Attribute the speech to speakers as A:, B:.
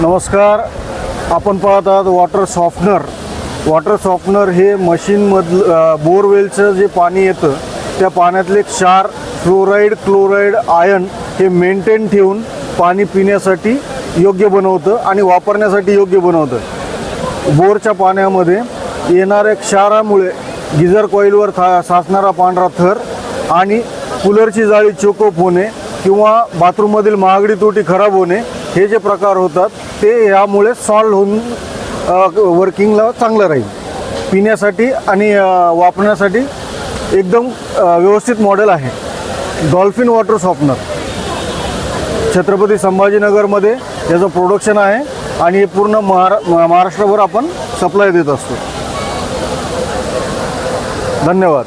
A: नमस्कार. आपण पाहत आहात वॉटर सॉफ्टनर वॉटर सॉफ्टनर हे मशीनमधलं बोरवेलचं जे पाणी येतं त्या पाण्यातले क्षार फ्लोराईड क्लोराईड आयन हे मेंटेन ठेवून पाणी पिण्यासाठी योग्य बनवतं आणि वापरण्यासाठी योग्य बनवतं. बोरच्या पाण्यामध्ये येणाऱ्या क्षारामुळे गिझर कॉईलवर था साचणारा पांढरा थर आणि कूलरची जाळी चोकोप होणे किंवा बाथरूममधील महागडी तोटी खराब होणे हे जे प्रकार होतात ते यामुळे सॉल्व होऊन वर्किंगला चांगलं राहील. पिण्यासाठी आणि वापरण्यासाठी एकदम व्यवस्थित मॉडेल आहे. डॉल्फिन वॉटर सॉफ्टनर छत्रपती संभाजीनगरमध्ये याचं प्रोडक्शन आहे आणि हे पूर्ण महारा महाराष्ट्रभर आपण सप्लाय देत असतो. धन्यवाद.